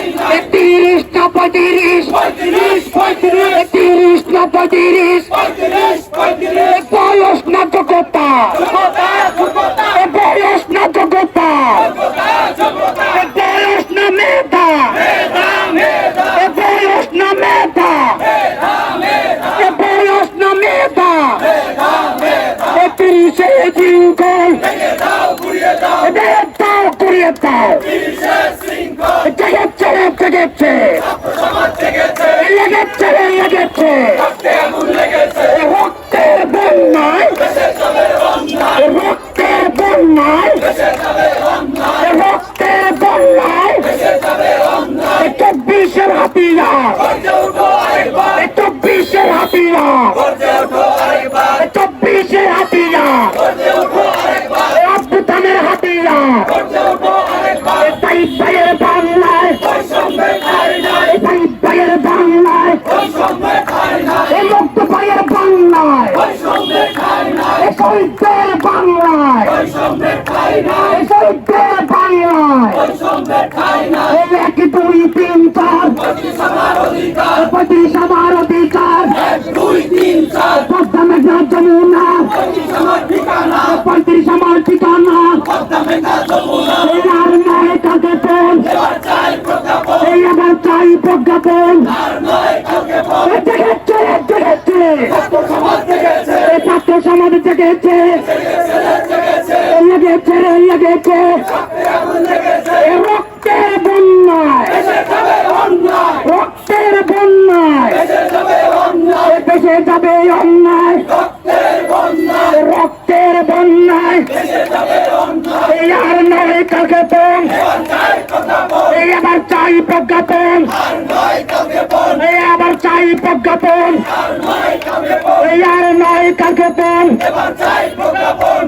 পঁয়ত্রিশ পঁয়ত্রিশ পঁয়ত্রিশ তিরিশ না পঁয়ত্রিশ বয়স না যোগ্যতা। বয়স না যোগ্যতা। বয়স না মেধা। বয়স না মেধা। বয়স না মেধা। মেধা মেধা। তিরিশে জিঙ্কল ভেঙে দাও ঘুরিয়ে দাও দাও করিয়ে দাও তিরিশের শৃঙ্খল জেগেছে রে জেগেছে সমাজ জেগেছে লেগেছে রে লেগেছে রক্তের বন্যায় রক্তের বন্যায় রক্তের বন্যায় চব্বিশের হাতিয়া গর্জে চব্বিশের হাতিয়া শহীদদের বাংলায় শহীদদের বাংলায় এই এক দুই তিন চার। পঁচিশ আমার অধিকার। পদ্মা মেঘনা যমুনা। পঁয়ত্রিশ আমার ঠিকানা। আর নয় প্রজ্ঞাপন। এই আবার চাই প্রজ্ঞাপন আর নয় কাউকে বল এ জেগেছে এ জেগেছে ছাত্র সমাজ জেগেছে ছাত্র সমাজ জেগেছে লেগেছে। লেগেছে রক্তের বন্যায়। রক্তের বন্যায়। দেশে যাবে অন্যায়। রক্তের বন্যায়। আর নয় কাকে প্রজ্ঞাপন এই আবার চাই প্রজ্ঞাপন। এই আবার চাই প্রজ্ঞাপন। আর নয় কাকে ফোন এবার চাই প্রজ্ঞাপন।